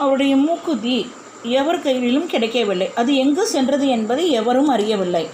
அவருடைய மூக்குத்தி எவர் கையிலும் கிடைக்கவில்லை. அது எங்கு சென்றது என்பதை எவரும் அறியவில்லை.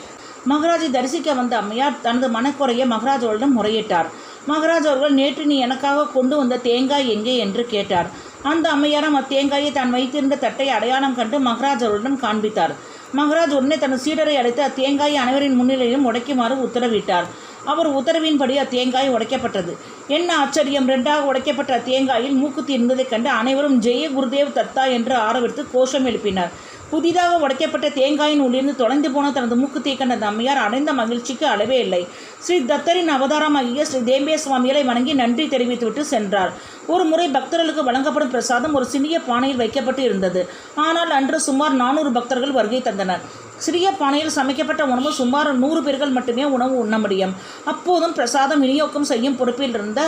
மகராஜை தரிசிக்க வந்த அம்மையார் தனது மனக்குறையை மகராஜ் முறையிட்டார். மகராஜ் அவர்கள் நேற்று நீ எனக்காக கொண்டு வந்த தேங்காய் எங்கே? என்று கேட்டார். அந்த அம்மையாரம் அத்தேங்காயை தான் வைத்திருந்த தட்டை அடையாளம் கண்டு மகராஜ் அவர்களிடம் காண்பித்தார். மகராஜ் உடனே தனது சீடரை அழைத்து அத்தேங்காயை அனைவரின் முன்னிலையிலும் உடைக்குமாறு உத்தரவிட்டார். அவர் உத்தரவின்படி அத்தேங்காய் உடைக்கப்பட்டது. என்ன ஆச்சரியம். ரெண்டாக உடைக்கப்பட்ட அத்தேங்காயில் மூக்குத்தி இருந்ததைக் கண்டு அனைவரும் ஜெய குருதேவ் தத்தா என்று ஆரவித்து கோஷம் எழுப்பினார். புதிதாக உடைக்கப்பட்ட தேங்காயின் உள்ளிருந்து தொலைந்து போன தனது மூக்கு கண்ட தம்மையார் அடைந்த மகிழ்ச்சிக்கு அளவே இல்லை. ஸ்ரீ தத்தரின் அவதாரமாகிய ஸ்ரீ தேம்பிய சுவாமிகளை வணங்கி நன்றி தெரிவித்துவிட்டு சென்றார். ஒரு முறை பக்தர்களுக்கு வழங்கப்படும் பிரசாதம் ஒரு சிறிய பானையில் வைக்கப்பட்டு இருந்தது. ஆனால் அன்று சுமார் நானூறு பக்தர்கள் வருகை தந்தனர். சிறிய பானையில் சமைக்கப்பட்ட உணவு சுமார் நூறு பேர்கள் மட்டுமே உணவு உண்ண முடியும். அப்போதும் பிரசாதம் விநியோகம் செய்யும் பொறுப்பில் இருந்த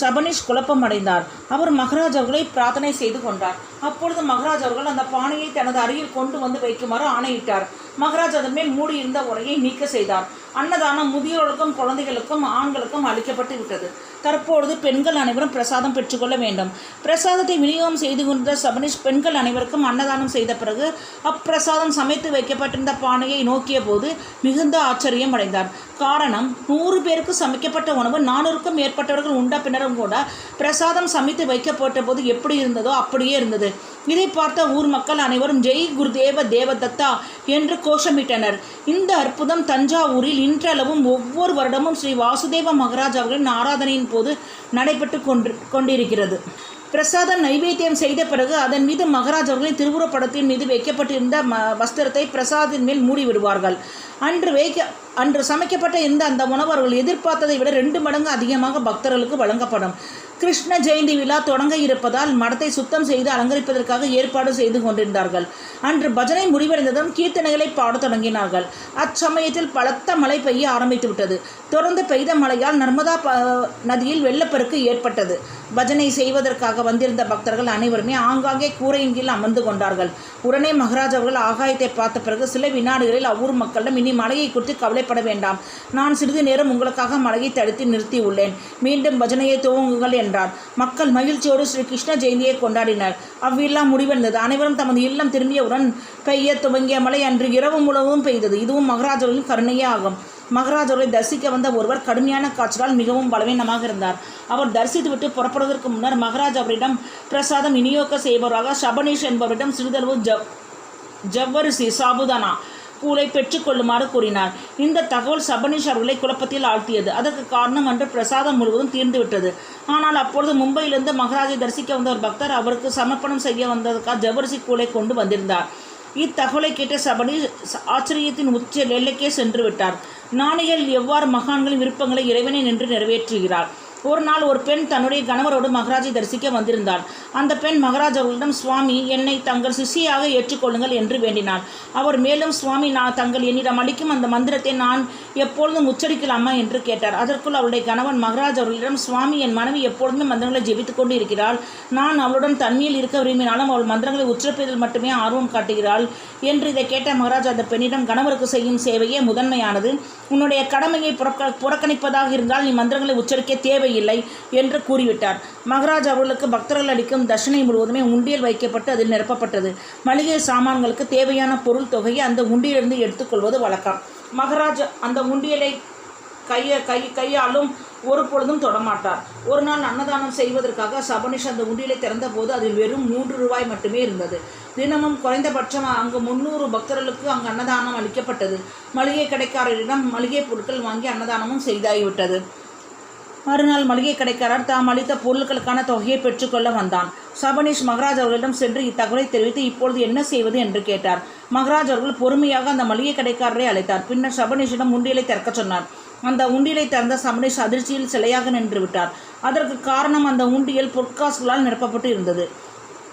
சபனிஷ் குழப்பம் அடைந்தார் அவர் மகராஜ் அவர்களை பிரார்த்தனை செய்து கொண்டார். அப்பொழுது மகராஜ் அவர்கள் அந்த பானையை தனது அருகில் கொண்டு வந்து வைக்குமாறு ஆணையிட்டார். மகராஜ் அதன் மேல் மூடியிருந்த உரையை நீக்க செய்தார். அன்னதானம் முதியோருக்கும் குழந்தைகளுக்கும் ஆண்களுக்கும் அளிக்கப்பட்டு விட்டது. தற்பொழுது பெண்கள் அனைவரும் பிரசாதம் பெற்றுக்கொள்ள வேண்டும். பிரசாதத்தை விநியோகம் செய்து கொண்ட சபனிஷ் பெண்கள் அனைவருக்கும் அன்னதானம் செய்த பிறகு அப்பிரசாதம் சமைத்து வைக்கப்பட்டிருந்த பானையை நோக்கிய போது மிகுந்த ஆச்சரியம் அடைந்தார். காரணம் நூறு பேருக்கு சமைக்கப்பட்ட உணவு நானூறுக்கும் மேற்பட்டவர்கள் உண்ட பின்னரும் கூட பிரசாதம் சமைத்து வைக்கப்பட்ட போது எப்படி இருந்ததோ அப்படியே இருந்தது. இதை பார்த்த ஊர் மக்கள் அனைவரும் ஜெய் குருதேவ தேவதத்தா என்று கோஷமிட்டனர். இந்த அற்புதம் தஞ்சாவூரில் இன்றளவும் ஒவ்வொரு வருடமும் ஸ்ரீ வாசுதேவ மகராஜ் அவர்களின் ஆராதனையின் போது நடைபெற்று கொண்டு கொண்டிருக்கிறது. பிரசாதம் நைவேத்தியம் செய்த பிறகு அதன் மீது மகராஜ் அவர்களின் திருவுருப்படத்தின் மீது வைக்கப்பட்டிருந்த ம வஸ்திரத்தை பிரசாதின் மேல் மூடி விடுவார்கள் அன்று வைக்க அன்று சமைக்கப்பட்ட இந்த அந்த உணவு அவர்கள் எதிர்பார்த்ததை விட ரெண்டு மடங்கு அதிகமாக பக்தர்களுக்கு வழங்கப்படும். கிருஷ்ண ஜெயந்தி விழா தொடங்க இருப்பதால் மடத்தை சுத்தம் செய்து அலங்கரிப்பதற்காக ஏற்பாடு செய்து கொண்டிருந்தார்கள். அன்று பஜனை முடிவடைந்ததும் கீர்த்தனைகளை பாடத் தொடங்கினார்கள். அச்சமயத்தில் பலத்த மழை பெய்ய ஆரம்பித்து விட்டது தொடர்ந்து பெய்த மழையால் நர்மதா ப நதியில் வெள்ளப்பெருக்கு ஏற்பட்டது. பஜனை செய்வதற்காக வந்திருந்த பக்தர்கள் அனைவருமே ஆங்காங்கே கூரையின் கீழ் அமர்ந்து கொண்டார்கள். உடனே மகராஜ் அவர்கள் ஆகாயத்தை பார்த்த பிறகு சில வினாடிகளில் அவ்வூர் மக்களிடம் இனி மழையை குறித்து கவலை கவலைப்பட வேண்டாம். நான் சிறிது நேரம் உங்களுக்காக மழையை தடுத்து நிறுத்தி உள்ளேன். மீண்டும் பஜனையை துவங்குங்கள் என்றார். மக்கள் மகிழ்ச்சியோடு ஸ்ரீ கிருஷ்ண ஜெயந்தியை கொண்டாடினர். அவ்விழா முடிவடைந்தது. அனைவரும் தமது இல்லம் திரும்பியவுடன் பெய்ய துவங்கிய மழை அன்று இரவு முழுவதும் பெய்தது. இதுவும் மகராஜர்களின் கருணையே ஆகும். மகராஜரை தரிசிக்க வந்த ஒருவர் கடுமையான காய்ச்சலால் மிகவும் பலவீனமாக இருந்தார். அவர் தரிசித்துவிட்டு புறப்படுவதற்கு முன்னர் மகராஜ் அவரிடம் பிரசாதம் விநியோக செய்பவராக சபனீஷ் என்பவரிடம் சிறிதளவு ஜவ் ஜவ்வரிசி சாபுதானா கூலை பெற்றுக்கொள்ளுமாறு கூறினார். இந்த தகவல் சபனீஷ் அவர்களை குழப்பத்தில் ஆழ்த்தியது. அதற்கு காரணம் அன்று பிரசாதம் முழுவதும் தீர்ந்துவிட்டது. ஆனால் அப்பொழுது மும்பையிலிருந்து மகராஜை தரிசிக்க வந்த ஒரு பக்தர் அவருக்கு சமர்ப்பணம் செய்ய வந்ததற்காக ஜவ்வரிசி கூலை கொண்டு வந்திருந்தார். இத்தகவலை கேட்ட சபனி ஆச்சரியத்தின் உச்ச எல்லைக்கே சென்று விட்டார். நாணிகள் எவ்வாறு மகான்களின் விருப்பங்களை இறைவனை நின்று நிறைவேற்றுகிறார்? ஒரு நாள் ஒரு பெண் தன்னுடைய கணவரோடு மகராஜை தரிசிக்க வந்திருந்தாள். அந்த பெண் மகராஜ் அவர்களிடம் சுவாமி என்னை தங்கள் சிஷியாக ஏற்றுக்கொள்ளுங்கள் என்று வேண்டினாள். அவர் மேலும் சுவாமி நான் தங்கள் என்னிடம் அளிக்கும் அந்த மந்திரத்தை நான் எப்பொழுதும் உச்சரிக்கலாமா? என்று கேட்டார். அதற்குள் அவருடைய கணவன் மகராஜ் அவர்களிடம் சுவாமி என் மனைவி எப்பொழுதுமே மந்திரங்களை ஜெபித்துக் கொண்டு இருக்கிறாள். நான் அவளுடன் தன்மையில் இருக்க விரும்பினாலும் அவள் மந்திரங்களை உச்சரிப்பதில் மட்டுமே ஆர்வம் காட்டுகிறாள் என்று இதை கேட்ட மகராஜ் அந்த பெண்ணிடம் கணவருக்கு செய்யும் சேவையே முதன்மையானது. உன்னுடைய கடமையை புறக்க புறக்கணிப்பதாக இருந்தால் நீ மந்திரங்களை உச்சரிக்க தேவையில்லை என்று கூறிவிட்டார். மகராஜ் அவர்களுக்கு பக்தர்கள் அளிக்கும் தட்சணை முழுவதுமே உண்டியல் வைக்கப்பட்டு அதில் நிரப்பப்பட்டது. மளிகை சாமான்களுக்கு தேவையான பொருள் தொகையை அந்த உண்டியிலிருந்து எடுத்துக்கொள்வது வழக்கம். மகராஜ் அந்த உண்டியலை கைய கை கையாலும் ஒரு பொழுதும் தொடமாட்டார். ஒரு நாள் அன்னதானம் செய்வதற்காக சபனிஷ் அந்த உண்டியலை திறந்தபோது அதில் வெறும் மூன்று ரூபாய் மட்டுமே இருந்தது. தினமும் குறைந்தபட்சம் அங்கு முந்நூறு பக்தர்களுக்கு அங்கு அன்னதானம் அளிக்கப்பட்டது. மளிகை கடைக்காரரிடம் மளிகை பொருட்கள் வாங்கி அன்னதானமும் செய்தாகிவிட்டது. மறுநாள் மளிகை கடைக்காரர் தாம் அளித்த பொருட்களுக்கான தொகையை பெற்றுக்கொள்ள வந்தான். சபனீஷ் மகராஜ் அவர்களிடம் சென்று இத்தகவலை தெரிவித்து இப்பொழுது என்ன செய்வது என்று கேட்டார். மகராஜ் அவர்கள் பொறுமையாக அந்த மளிகை கடைக்காரரை அழைத்தார். பின்னர் சபனீஷிடம் உண்டியலை திறக்கச் சொன்னார். அந்த உண்டியலை திறந்த சபனீஷ் அதிர்ச்சியில் சிலையாக நின்று விட்டார். அதற்கு காரணம் அந்த உண்டியல் பொற்காசுகளால் நிரப்பப்பட்டு இருந்தது.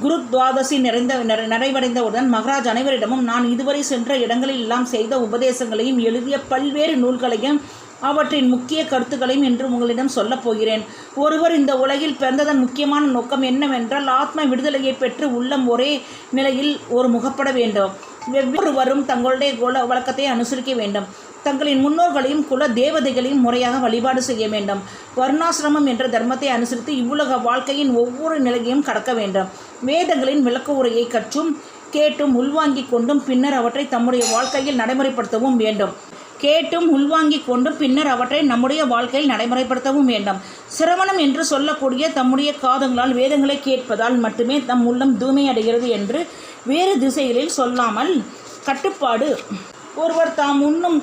குரு துவாதசி நிறைந்த நிறைவடைந்தவுடன் மகராஜ் அனைவரிடமும் நான் இதுவரை சென்ற இடங்களில் எல்லாம் செய்த உபதேசங்களையும் எழுதிய பல்வேறு நூல்களையும் அவற்றின் முக்கிய கருத்துக்களையும் என்று உங்களிடம் சொல்லப் போகிறேன். ஒருவர் இந்த உலகில் பிறந்ததன் முக்கியமான நோக்கம் என்னவென்றால் ஆத்ம விடுதலையை பெற்று உள்ளம் ஒரே நிலையில் ஒரு முகப்பட வேண்டும். வெவ்வேறுவரும் தங்களுடைய குல வழக்கத்தை அனுசரிக்க வேண்டும். தங்களின் முன்னோர்களையும் குல தேவதைகளையும் முறையாக வழிபாடு செய்ய வேண்டும். வர்ணாசிரமம் என்ற தர்மத்தை அனுசரித்து இவ்வுலக வாழ்க்கையின் ஒவ்வொரு நிலையையும் கடக்க வேண்டும். வேதங்களின் விளக்க உரையை கற்றும் கேட்டும் உள்வாங்கிக் கொண்டும் பின்னர் அவற்றை தம்முடைய வாழ்க்கையில் நடைமுறைப்படுத்தவும் வேண்டும். கேட்டும் உள்வாங்கிக் கொண்டும் பின்னர் அவற்றை நம்முடைய வாழ்க்கையில் நடைமுறைப்படுத்தவும் வேண்டும். சிரவணம் என்று சொல்லக்கூடிய தம்முடைய காதங்களால் வேதங்களை கேட்பதால் மட்டுமே தம் உள்ளம் தூய்மையடைகிறது என்று வேறு திசைகளில் சொல்லாமல் கட்டுப்பாடு. ஒருவர் தாம் உண்ணும்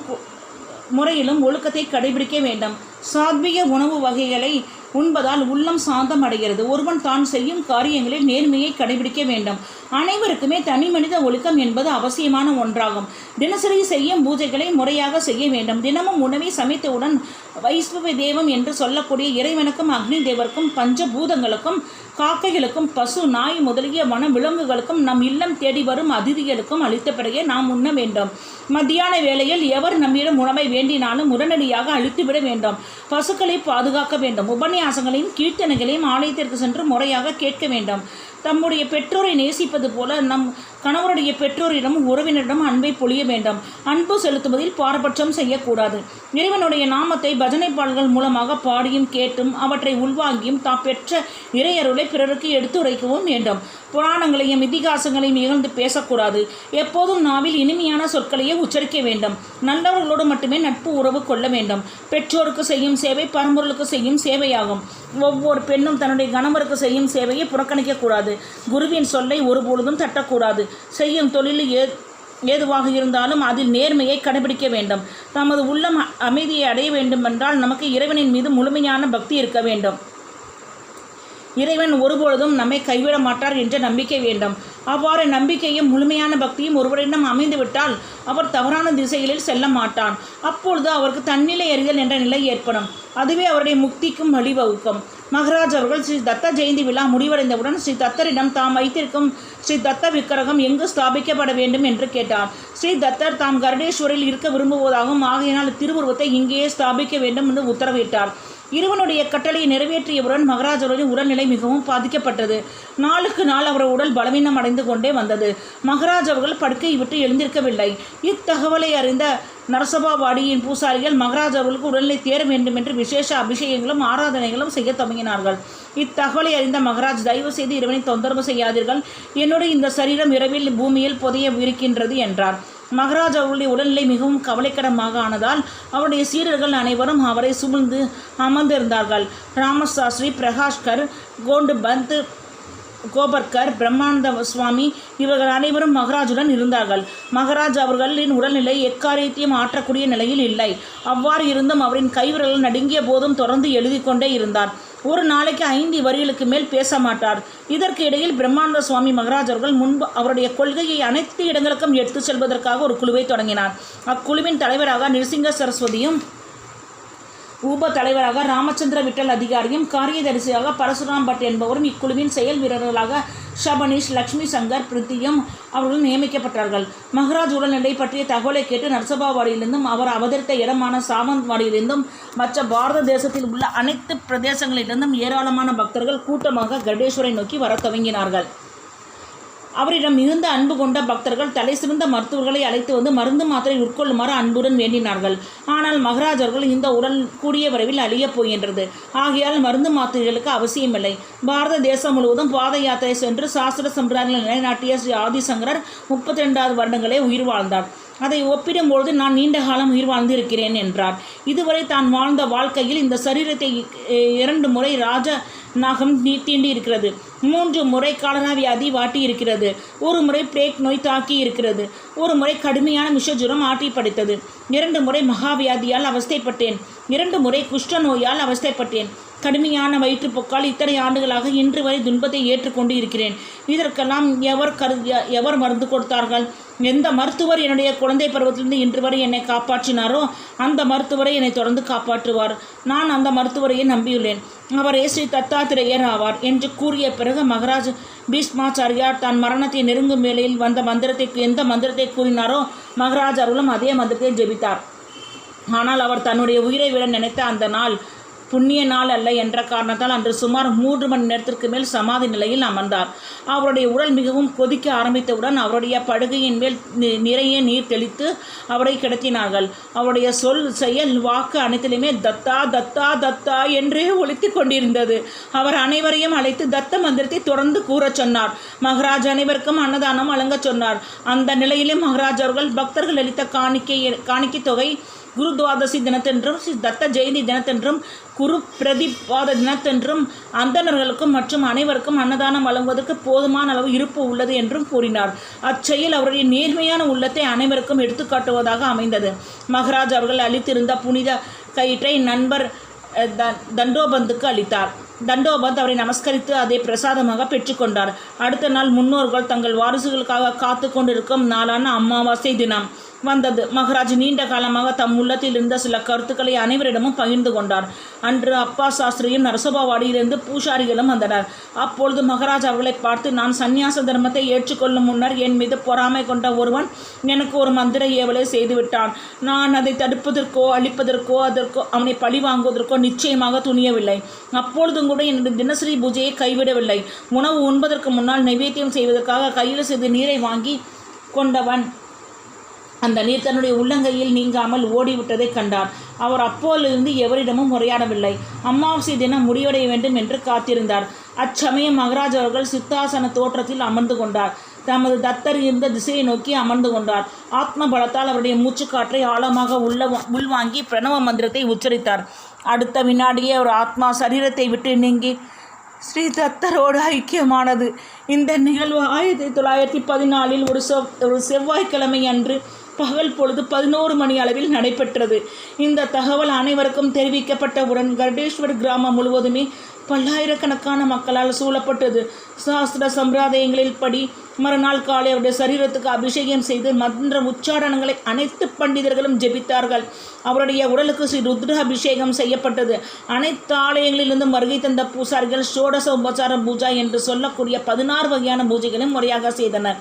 முறையிலும் ஒழுக்கத்தை கடைபிடிக்க வேண்டும். சாத்விக உணவு வகைகளை உண்பதால் உள்ளம் சாந்தம் அடைகிறது. ஒருவன் தான் செய்யும் காரியங்களில் நேர்மையை கடைபிடிக்க வேண்டும். அனைவருக்குமே தனி மனித ஒழுக்கம் என்பது அவசியமான ஒன்றாகும். தினசரி செய்யும் பூஜைகளை முறையாக செய்ய வேண்டும். தினமும் உணவை சமைத்தவுடன் வைஷ்ணவ தேவம் என்று சொல்லக்கூடிய இறைவனுக்கும் அக்னி தேவருக்கும் பஞ்சபூதங்களுக்கும் காக்கைகளுக்கும் பசு நாய் முதலிய வன விலங்குகளுக்கும் நம் இல்லம் தேடி வரும் அதிதிகளுக்கும் அளித்த பிறகே நாம் உண்ண வேண்டும். மத்தியான வேளையில் எவர் நம்மிடம் உணவை வேண்டினாலும் உடனடியாக அழித்துவிட வேண்டும். பசுக்களை பாதுகாக்க வேண்டும். உபன்யாசங்களையும் கீர்த்தனைகளையும் ஆலயத்திற்கு சென்று முறையாக கேட்க வேண்டும். தம்முடைய பெற்றோரை நேசிப்பது போல நம் கணவருடைய பெற்றோரிடம் உறவினரிடம் அன்பை பொழிய வேண்டும். அன்பு செலுத்துவதில் பாரபட்சம் செய்யக்கூடாது. இறைவனுடைய நாமத்தை பஜனை பாடல்கள் மூலமாக பாடியும் கேட்டும் அவற்றை உள்வாங்கியும் தாம் பெற்ற இறையருளை பிறருக்கு எடுத்துரைக்கவும் வேண்டும். புராணங்களையும் இதிகாசங்களையும் இகழ்ந்து பேசக்கூடாது. எப்போதும் நாவில் இனிமையான சொற்களையே உச்சரிக்க வேண்டும். நல்லவர்களோடு மட்டுமே நட்பு உறவு கொள்ள வேண்டும். பெற்றோருக்கு செய்யும் சேவை பரம்பொருளுக்கு செய்யும் சேவையாகும். ஒவ்வொரு பெண்ணும் தன்னுடைய கணவருக்கு செய்யும் சேவையை புறக்கணிக்கக்கூடாது. குருவின் சொல்லை ஒருபொழுதும் தட்டக்கூடாது. செய்யும் தொழிலில் ஏ ஏதுவாக இருந்தாலும் அதில் நேர்மையை கடைபிடிக்க வேண்டும். தமது உள்ளம் அமைதியை அடைய வேண்டுமென்றால் நமக்கு இறைவனின் மீது முழுமையான பக்தி இருக்க வேண்டும். இறைவன் ஒருபொழுதும் நம்மை கைவிட மாட்டார் என்ற நம்பிக்கை வேண்டும். அவ்வாறு நம்பிக்கையும் முழுமையான பக்தியும் ஒருவரிடம் அமைந்துவிட்டால் அவர் தவறான திசைகளில் செல்ல மாட்டான். அப்பொழுது அவருக்கு தன்னிலை அறிதல் என்ற நிலை ஏற்படும். அதுவே அவருடைய முக்திக்கும் வழிவகுக்கும். மகராஜ் அவர்கள் ஸ்ரீ தத்த ஜெயந்தி விழா முடிவடைந்தவுடன் ஸ்ரீ தத்தரிடம் தாம் வைத்திருக்கும் ஸ்ரீ தத்த விக்கிரகம் எங்கு ஸ்தாபிக்கப்பட வேண்டும் என்று கேட்டார். ஸ்ரீ தத்தர் தாம் கருடேஸ்வரில் இருக்க விரும்புவதாகவும் ஆகையினால் திருவுருவத்தை இங்கேயே ஸ்தாபிக்க வேண்டும் என்று உத்தரவிட்டார். இருவனுடைய கட்டளையை நிறைவேற்றியவுடன் மகராஜ் உடல்நிலை மிகவும் பாதிக்கப்பட்டது. நாளுக்கு நாள் அவர் உடல் பலவீனம் அடைந்து கொண்டே வந்தது. மகாராஜ் அவர்கள் படுக்கையை விட்டு எழுந்திருக்கவில்லை. இத்தகவலை அறிந்த நரசபாவாடியின் பூசாரிகள் மகராஜ் அவர்களுக்கு உடல்நிலை தேர வேண்டும் என்று விசேஷ அபிஷேகங்களும் ஆராதனைகளும் செய்ய தொடங்கினார்கள். இத்தகவலை அறிந்த மகராஜ் தயவு செய்து இறைவனை தொந்தரவு செய்யாதீர்கள். என்னுடைய இந்த சரீரம் இரவில் பூமியில் புதைய இருக்கின்றது என்றார். மகராஜ் அவர்களுடைய உடல்நிலை மிகவும் கவலைக்கிடமாக ஆனதால் அவருடைய சீரர்கள் அனைவரும் அவரை சூழ்ந்து அமர்ந்திருந்தார்கள். ராமசாஸ்திரி பிரகாஷ்கர் கோண்டு பந்த் கோபர்கர் பிரம்மானந்த சுவாமி இவர்கள் அனைவரும் மகராஜுடன் இருந்தார்கள். மகராஜ் அவர்களின் உடல்நிலை எக்காரியத்தையும் ஆற்றக்கூடிய நிலையில் இல்லை. அவ்வாறு இருந்தும் அவரின் கைவிரல் நடுங்கிய போதும் தொடர்ந்து எழுதி கொண்டே இருந்தார். ஒரு நாளைக்கு ஐந்து வரிகளுக்கு மேல் பேச மாட்டார். இதற்கு இடையில் பிரம்மானந்த சுவாமி மகராஜ் அவர்கள் முன்பு அவருடைய கொள்கையை அனைத்து இடங்களுக்கும் எடுத்துச் செல்வதற்காக ஒரு குழுவை தொடங்கினார். அக்குழுவின் தலைவராக நிருசிங்க சரஸ்வதியும் உப தலைவராக ராமச்சந்திர விட்டல் அதிகாரியும் காரியதரிசியாக பரசுராம் பட் என்பவரும் இக்குழுவின் செயல் வீரர்களாக ஷபனீஷ் லக்ஷ்மி சங்கர் பிரித்தியும் அவர்களும் நியமிக்கப்பட்டார்கள். மகராஜ் உடல்நிலை பற்றிய தகவலை கேட்டு நரசபாவாடியிலிருந்தும் அவர் அவதரித்த இடமான சாவந்த்வாடியிலிருந்தும் மற்ற பாரத தேசத்தில் உள்ள அனைத்து பிரதேசங்களிலிருந்தும் ஏராளமான பக்தர்கள் கூட்டமாக கடேஸ்வரை நோக்கி வர துவங்கினார்கள். அவரிடம் மிகுந்த அன்பு கொண்ட பக்தர்கள் தலை சிறந்த மருத்துவர்களை அழைத்து வந்து மருந்து மாத்திரை உட்கொள்ளுமாறு அன்புடன் வேண்டினார்கள். ஆனால் மகராஜர்கள் இந்த உடல் கூடிய விரைவில் அழியப் போகின்றது. ஆகையால் மருந்து மாத்திரைகளுக்கு அவசியமில்லை. பாரத தேசம் முழுவதும் பாத யாத்திரை சென்று சாஸ்திர சம்பிரதாயங்களை நிலைநாட்டிய ஸ்ரீ ஆதிசங்கரர் முப்பத்தி ரெண்டாவது வருடங்களே உயிர் வாழ்ந்தார். அதை ஒப்பிடும்பொழுது நான் நீண்ட காலம் உயிர் வாழ்ந்து இருக்கிறேன் என்றார். இதுவரை தான் வாழ்ந்த வாழ்க்கையில் இந்த சரீரத்தை இரண்டு முறை ராஜ நாகம் நீ- தீண்டி இருக்கிறது மூன்று முறை காலரா வியாதி வாட்டி இருக்கிறது. ஒரு முறை பிளேக் நோய் தாக்கி இருக்கிறது. ஒரு முறை கடுமையான விஷஜுரம் ஆட்டி படைத்தது. இரண்டு முறை மகாவியாதியால் அவஸ்தைப்பட்டேன். இரண்டு முறை குஷ்ட நோயால் அவஸ்தைப்பட்டேன். கடுமையான வயிற்றுப்போக்கால் இத்தனை ஆண்டுகளாக இன்று வரை துன்பத்தை ஏற்றுக்கொண்டு இருக்கிறேன். இதற்கெல்லாம் எவர் கரு எவர் மருந்து கொடுத்தார்கள்? எந்த மருத்துவர் என்னுடைய குழந்தை பருவத்திலிருந்து இன்று வரை என்னை காப்பாற்றினாரோ அந்த மருத்துவரை என்னை தொடர்ந்து காப்பாற்றுவார். நான் அந்த மருத்துவரையே நம்பியுள்ளேன். அவரே ஸ்ரீ தத்தாத்திரேயர் ஆவார் என்று கூறிய பிறகு மகராஜ் பீஷ்மாச்சாரியார் தான் மரணத்தை நெருங்கும் வேளையில் வந்த மந்திரத்தை எந்த மந்திரத்தை கூறினாரோ மகராஜ் அருளும் அதே மந்திரத்தை ஜெபித்தார். ஆனால் அவர் தன்னுடைய உயிரை விட நினைத்த அந்த நாள் புண்ணிய நாள் அல்ல என்ற காரணத்தால் அன்று சுமார் மூன்று மணி நேரத்திற்கு மேல் சமாதி நிலையில் அமர்ந்தார். அவருடைய உடல் மிகவும் கொதிக்க ஆரம்பித்தவுடன் அவருடைய படுகையின் மேல் நிறைய நீர் தெளித்து அவரை கிடத்தினார்கள். அவருடைய சொல் செயல் வாக்கு அனைத்திலுமே தத்தா தத்தா தத்தா என்றே ஒழித்து கொண்டிருந்தது. அவர் அனைவரையும் அழைத்து தத்த மந்திரத்தை தொடர்ந்து கூறச் சொன்னார். மகராஜ் அனைவருக்கும் அன்னதானம் வழங்கச் சொன்னார். அந்த நிலையிலே மகராஜ் அவர்கள் பக்தர்கள் அளித்த காணிக்கை காணிக்கை தொகை குரு துவாதசி தினத்தன்றும் ஸ்ரீ தத்த ஜெயந்தி தினத்தன்றும் குரு பிரதிபாத தினத்தன்றும் அந்தணர்களுக்கும் மற்றும் அனைவருக்கும் அன்னதானம் வழங்குவதற்கு போதுமான அளவு இருப்பு உள்ளது என்றும் கூறினார். அச்செயல் அவருடைய நேர்மையான உள்ளத்தை அனைவருக்கும் எடுத்துக்காட்டுவதாக அமைந்தது. மகராஜ் அவர்கள் அளித்திருந்த புனித கயிற்றை நண்பர் த- தண்டோபந்துக்கு அளித்தார். தண்டோபந்த் அவரை நமஸ்கரித்து அதை பிரசாதமாக பெற்றுக்கொண்டார் அடுத்த நாள் முன்னோர்கள் தங்கள் வாரிசுகளுக்காக காத்து கொண்டிருக்கும் நாளான அமாவாசை தினம். வந்தது. மகராஜ் நீண்ட காலமாக தம் உள்ளத்தில் இருந்த சில கருத்துக்களை அனைவரிடமும் பகிர்ந்து கொண்டார். அன்று அப்பா சாஸ்திரியும் நரசபாவாடியிலிருந்து பூசாரிகளும் வந்தனர். அப்பொழுது மகராஜ் அவர்களை பார்த்து நான் சந்நியாச தர்மத்தை ஏற்றுக்கொள்ளும் முன்னர் என் மீது பொறாமை கொண்ட ஒருவன் எனக்கு ஒரு மந்திர ஏவலை செய்துவிட்டான். நான் அதை தடுப்பதற்கோ அழிப்பதற்கோ அதற்கோ அவனை பழி வாங்குவதற்கோ நிச்சயமாக துணியவில்லை. அப்பொழுதும் கூட எனது தினசரி பூஜையை கைவிடவில்லை. உணவு உண்பதற்கு முன்னால் நைவேத்தியம் செய்வதற்காக கையில் செய்து நீரை வாங்கி கொண்டவன் அந்த நீர் தன்னுடைய உள்ளங்கையில் நீங்காமல் ஓடிவிட்டதை கண்டார் அவர் அப்போதிலிருந்து எவரிடமும் உரையாடவில்லை. அமாவாசை தினம் முடிவடைய வேண்டும் என்று காத்திருந்தார். அச்சமயம் மகராஜ் அவர்கள் சித்தாசன தோற்றத்தில் அமர்ந்து கொண்டார். தமது தத்தர் இருந்த திசையை நோக்கி அமர்ந்து கொண்டார். ஆத்ம பலத்தால் அவருடைய மூச்சுக்காற்றை ஆழமாக உள்ள உள்வாங்கி பிரணவ மந்திரத்தை உச்சரித்தார். அடுத்த வினாடியே அவர் ஆத்மா சரீரத்தை விட்டு நீங்கி ஸ்ரீ தத்தரோடு ஐக்கியமானது. இந்த நிகழ்வு ஆயிரத்தி தொள்ளாயிரத்தி பதினாலில் ஒரு செவ் ஒரு செவ்வாய்க்கிழமை அன்று பகல் பொழுது பதினோரு மணி அளவில் நடைபெற்றது. இந்த தகவல் அனைவருக்கும் தெரிவிக்கப்பட்டவுடன் கர்டேஸ்வர் கிராமம் முழுவதுமே பல்லாயிரக்கணக்கான மக்களால் சூழப்பட்டது. சாஸ்திர சம்பிரதாயங்களில் படி மறுநாள் காலை அவருடைய சரீரத்துக்கு அபிஷேகம் செய்து மந்திர உச்சாரணங்களை அனைத்து பண்டிதர்களும் ஜெபித்தார்கள். அவருடைய உடலுக்கு ஸ்ரீ ருத்ர அபிஷேகம் செய்யப்பட்டது. அனைத்து ஆலயங்களிலிருந்தும் வருகை தந்த பூசாரிகள் ஷோடச உபசார பூஜா என்று சொல்லக்கூடிய பதினாறு வகையான பூஜைகளையும் முறையாக செய்தனர்.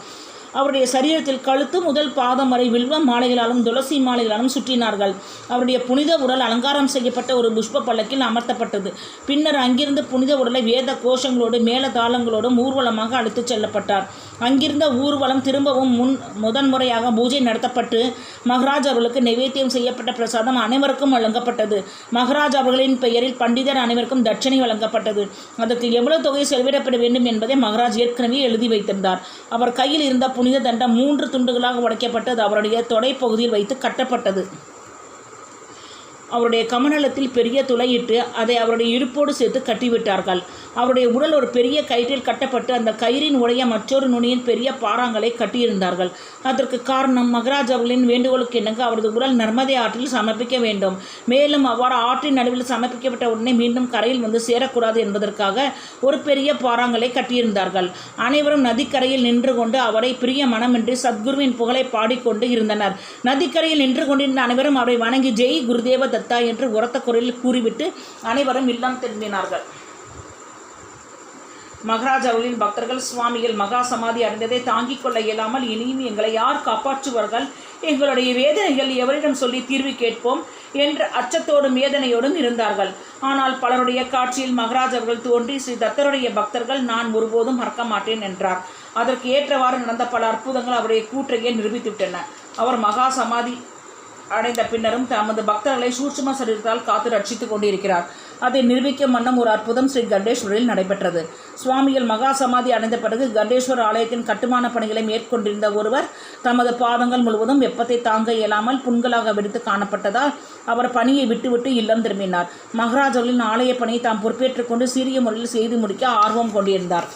அவருடைய சரீரத்தில் கழுத்து முதல் பாதம் வரை வில்வ மாலைகளாலும் துளசி மாலைகளாலும் சுற்றினார்கள். அவருடைய புனித உடல் அலங்காரம் செய்யப்பட்ட ஒரு புஷ்ப பல்லக்கில் அமர்த்தப்பட்டது. பின்னர் அங்கிருந்து புனித உடலை வேத கோஷங்களோடு மேல தாளங்களோடும் ஊர்வலமாக அழைத்துச் செல்லப்பட்டார். அங்கிருந்த ஊர்வலம் திரும்பவும் முன் முதன்முறையாக பூஜை நடத்தப்பட்டு மகராஜ் அவர்களுக்கு நைவேத்தியம் செய்யப்பட்ட பிரசாதம் அனைவருக்கும் வழங்கப்பட்டது. மகராஜ் அவர்களின் பெயரில் பண்டிதர் அனைவருக்கும் தட்சணை வழங்கப்பட்டது. அதற்கு எவ்வளவு தொகை செலவிடப்பட வேண்டும் என்பதை மகராஜ் ஏற்கனவே எழுதி வைத்திருந்தார். அவர் கையில் இருந்த புனித தண்டம் மூன்று துண்டுகளாக உடைக்கப்பட்டு அது அவருடைய தொடை பகுதியில் வைத்து கட்டப்பட்டது. அவருடைய கமநலத்தில் பெரிய துளையிட்டு அதை அவருடைய இடுப்போடு சேர்த்து கட்டிவிட்டார்கள். அவருடைய உடல் ஒரு பெரிய கயிற்றில் கட்டப்பட்டு அந்த கயிறின் உடைய மற்றொரு நுனியின் பெரிய பாறாங்களை கட்டியிருந்தார்கள். அதற்கு காரணம் மகராஜ் அவர்களின் வேண்டுகோளுக்கு இணங்க அவரது உடல் நர்மதை ஆற்றில் சமர்ப்பிக்க வேண்டும். மேலும் அவ்வாறு ஆற்றின் நடுவில் சமர்ப்பிக்கப்பட்ட உடனே மீண்டும் கரையில் வந்து சேரக்கூடாது என்பதற்காக ஒரு பெரிய பாறாங்களை கட்டியிருந்தார்கள். அனைவரும் நதிக்கரையில் நின்று கொண்டு அவரை பிரிய மனமின்றி சத்குருவின் புகழை பாடிக்கொண்டு இருந்தனர். நதிக்கரையில் நின்று கொண்டிருந்த அனைவரும் அவரை வணங்கி ஜெய் குருதேவ தத் செத்தா என்று உரத்த குரலில் கூறிவிட்டு அனைவரும் இல்லம் திரும்பினார்கள். மகராஜ் பக்தர்கள் சுவாமிகள் மகா சமாதி அடைந்ததை தாங்கிக் கொள்ள இயலாமல் இனியும் எங்களை யார் காப்பாற்றுவார்கள்? எங்களுடைய வேதனைகள் எவரிடம் சொல்லி தீர்வு கேட்போம் என்ற அச்சத்தோடும் வேதனையோடும் இருந்தார்கள். ஆனால் பலருடைய காட்சியில் மகராஜ் அவர்கள் தோன்றி ஸ்ரீ தத்தருடைய பக்தர்கள் நான் ஒருபோதும் மறக்க மாட்டேன் என்றார். அதற்கு ஏற்றவாறு நடந்த பல அற்புதங்கள் அவருடைய கூற்றையே நிரூபித்துவிட்டன. அவர் மகா சமாதி அடைந்த பின்னரும் தமது பக்தர்களை சூட்சும சரீரத்தால் காத்து ரட்சித்துக் கொண்டிருக்கிறார். அதை நிரூபிக்கும் வண்ணம் ஒரு அற்புதம் ஸ்ரீ கண்டேஸ்வரில் நடைபெற்றது. சுவாமிகள் மகா சமாதி அடைந்த பிறகு கண்டேஸ்வர் ஆலயத்தின் கட்டுமான பணிகளை மேற்கொண்டிருந்த ஒருவர் தமது பாதங்கள் முழுவதும் வெப்பத்தை தாங்க இயலாமல் புண்களாக வெடித்து காணப்பட்டதால் அவர் பணியை விட்டுவிட்டு இல்லம் திரும்பினார். மகராஜர்களின் ஆலய பணியை தாம் பொறுப்பேற்றுக் கொண்டு சீரிய முறையில் செய்து முடிக்க ஆர்வம் கொண்டிருந்தார்.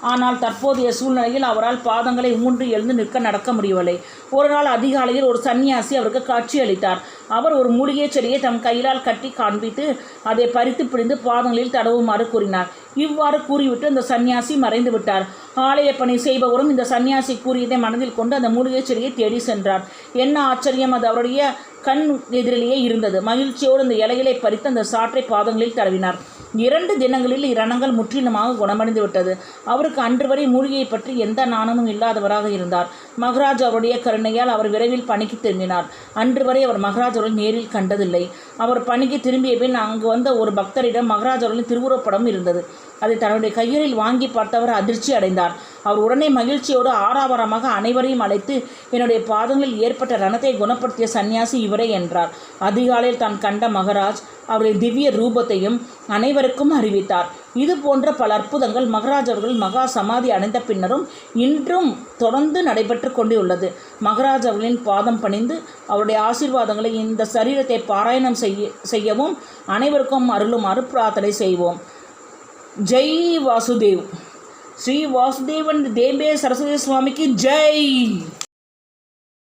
ஆனால் தற்போதைய சூழ்நிலையில் அவரால் பாதங்களை ஊன்று எழுந்து நிற்க நடக்க முடியவில்லை. ஒரு நாள் அதிகாலையில் ஒரு சன்னியாசி அவருக்கு காட்சி அளித்தார். அவர் ஒரு மூலிகை செடியை தம் கையிலால் கட்டி காண்பித்து அதை பறித்து பிடிந்து பாதங்களில் தடவுமாறு கூறினார். இவ்வாறு கூறிவிட்டு அந்த சன்னியாசி மறைந்து விட்டார். ஆலய பணி செய்பவரும் இந்த சன்னியாசி கூறியதை மனதில் கொண்டு அந்த மூலிகை செடியை தேடி சென்றார். என்ன ஆச்சரியம் அது அவருடைய கண் எதிரிலேயே இருந்தது. மகிழ்ச்சியோடு அந்த இலைகளை பறித்து அந்த சாற்றை பாதங்களில் தடவினார். இரண்டு தினங்களில் இரணங்கள் முற்றிலுமாக குணமடைந்து விட்டது. அவருக்கு அன்று வரை மூலிகையை பற்றி எந்த நாணமும் இல்லாதவராக இருந்தார். மகராஜ் அவருடைய கருணையால் அவர் விரைவில் பணிக்கு திரும்பினார். அன்று வரை அவர் மகராஜ் அவர்கள் நேரில் கண்டதில்லை. அவர் பணிக்கு திரும்பிய பின் அங்கு வந்த ஒரு பக்தரிடம் மகராஜ் அவர்களின் திருவுருவப்படம் இருந்தது. அதை தன்னுடைய கைகளில் வாங்கி பார்த்தவர் அதிர்ச்சி அடைந்தார். அவர் உடனே மகிழ்ச்சியோடு ஆறாவரமாக அனைவரையும் அழைத்து என்னுடைய பாதங்களில் ஏற்பட்ட ரணத்தை குணப்படுத்திய சன்னியாசி இவரே என்றார். அதிகாலையில் தான் கண்ட மகராஜ் அவருடைய திவ்ய ரூபத்தையும் அனைவருக்கும் அறிவித்தார். இது போன்ற பல அற்புதங்கள் மகராஜ் அவர்கள் மகா சமாதி அடைந்த பின்னரும் இன்றும் தொடர்ந்து நடைபெற்று கொண்டுள்ளது மகராஜ் அவர்களின் பாதம் பணிந்து அவருடைய ஆசீர்வாதங்களை இந்த சரீரத்தை பாராயணம் செய்ய செய்யவும் அனைவருக்கும் அருளுமாறு பிரார்த்தனை செய்வோம். ஜெய் வாசுதேவ் ஸ்ரீ வாசுதேவன் தேபே சரஸ்வதி சுவாமிக்கு ஜெய்